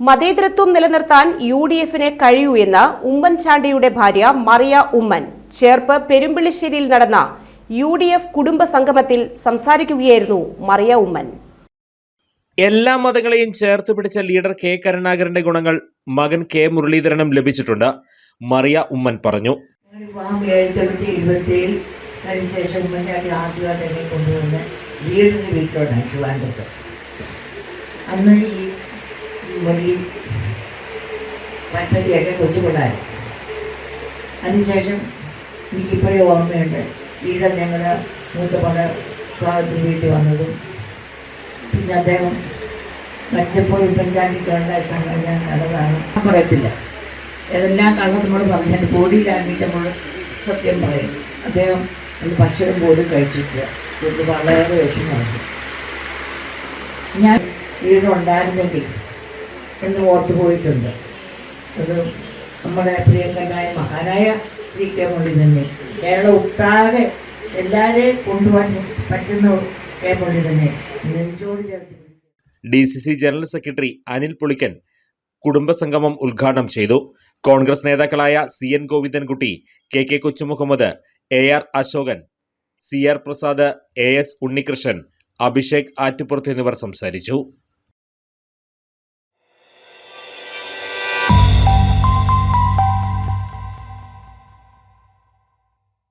മതേതരത്വം നിലനിർത്താൻ U D എഫിന് കഴിയൂ എന്ന് ഉമ്മൻചാണ്ടിയുടെ ഭാര്യ മറിയ ഉമ്മൻ. ചേർപ്പ് പെരുമ്പിളിശ്ശേരിയിൽ നടന്ന യു ഡി എഫ് കുടുംബ സംഗമത്തിൽ സംസാരിക്കുകയായിരുന്നു മറിയ ഉമ്മൻ. എല്ലാ മതങ്ങളെയും ചേർത്ത് പിടിച്ച ലീഡർ കെ കരുണാകരന്റെ ഗുണങ്ങൾ മകൻ കെ മുരളീധരനും ലഭിച്ചിട്ടുണ്ട് മറിയ ഉമ്മൻ പറഞ്ഞു. വിവാഹം എഴുപത്തി ഇരുപത്തിയേഴിൽ കഴിഞ്ഞ ശേഷം ഉമ്മൻചാണ്ടി ആദ്യമായിട്ട് എന്നെ കൊണ്ടുവന്ന് വീടിന് വീട്ടിലോട്ടാണ് ട്രിവാൻഡ്രത്ത് അന്ന് ഈ പദ്ധതിയൊക്കെ കൊച്ചുപിള്ളാരും അതിനുശേഷം എനിക്കിപ്പോഴും ഓർമ്മയുണ്ട്. വീട് ഞങ്ങൾ മൂത്ത പട ഭാഗത്ത് വീട്ടിൽ വന്നതും പിന്നെ അദ്ദേഹം മരിച്ചപ്പോൾ ഉമ്മൻചാണ്ടിക്കുള്ള സംഘം ഞാൻ കണ്ടതാണ്. പറയത്തില്ല ഏതെല്ലാം കള്ളം നമ്മൾ പറഞ്ഞാൽ ബോഡിയിലാണെങ്കിൽ നമ്മൾ സത്യം പറയും. അദ്ദേഹം ഒരു ഭക്ഷണം പോലും കഴിച്ചിട്ടില്ല. ഇത് വളരെ വിഷമമായിരുന്നു ഞാൻ വീടുണ്ടായിരുന്നെങ്കിൽ എന്ന് ഓർത്തു പോയിട്ടുണ്ട്. അത് നമ്മുടെ പ്രിയങ്കരനായ മഹാനായ ശ്രീ കെ മൊഴി തന്നെ. കേരളം ഒട്ടാകെ എല്ലാവരെയും കൊണ്ടുപോകാൻ പറ്റുന്ന കെ മൊഴി തന്നെ. നെഞ്ചോട് ചേർത്ത്. D C C general secretary Anil Pulikkan കുടുംബസംഗമം ഉദ്ഘാടനം ചെയ്തു. കോൺഗ്രസ് നേതാക്കളായ C N Govindankutty K K Kochumuhammed A R Ashokan C R Prasad A S Unnikrishnan Abhishek Attupurath എന്നിവർ സംസാരിച്ചു.